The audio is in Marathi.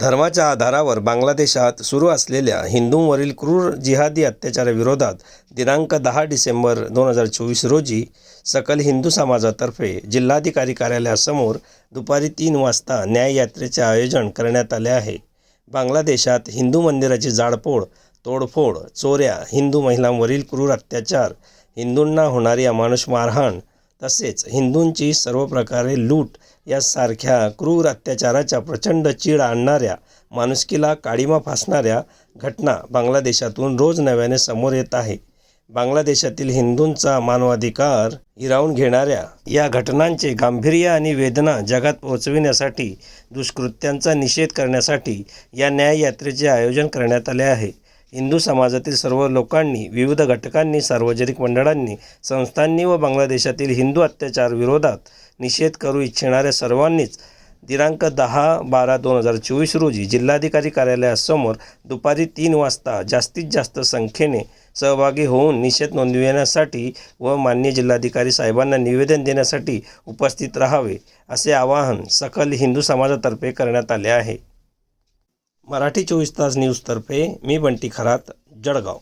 धर्माच्या आधारावर बांगलादेशात सुरू असलेल्या हिंदूंवरील क्रूर जिहादी अत्याचाराविरोधात दिनांक दहा डिसेंबर दोन हजार चोवीस रोजी सकल हिंदू समाजातर्फे जिल्हाधिकारी कार्यालयासमोर दुपारी तीन वाजता न्याययात्रेचे आयोजन करण्यात आले आहे. बांगलादेशात हिंदू मंदिराची जाळपोळ तोडफोड चोऱ्या हिंदू महिलांवरील क्रूर अत्याचार हिंदूंना होणारी अमानुष मारहाण तसेच हिंदूंची सर्व प्रकारे लूट यासारख्या क्रूर अत्याचाराच्या प्रचंड चीड आणणाऱ्या माणुसकीला काळीमा फासणाऱ्या घटना बांगलादेशातून रोज नव्याने समोर येत आहे. बांगलादेशातील हिंदूंचा मानवाधिकार हिरावून घेणाऱ्या या घटनांचे गांभीर्य आणि वेदना जगात पोहोचविण्यासाठी दुष्कृत्यांचा निषेध करण्यासाठी या न्याययात्रेचे आयोजन करण्यात आले आहे. हिंदू समाजातील सर्व लोकांनी विविध घटकांनी सार्वजनिक मंडळांनी संस्थांनी व बांगलादेशातील हिंदू अत्याचार विरोधात निषेध करू इच्छिणाऱ्या सर्वांनीच दिनांक दहा बारा दोन हजार चोवीस रोजी जिल्हाधिकारी कार्यालयासमोर दुपारी तीन वाजता जास्तीत जास्त संख्येने सहभागी होऊन निषेध नोंदविण्यासाठी व मान्य जिल्हाधिकारी साहेबांना निवेदन देण्यासाठी उपस्थित राहावे असे आवाहन सकल हिंदू समाजातर्फे करण्यात आले आहे. मराठी चोवीस तास न्यूजतर्फे मी बंटी खरात जळगाव.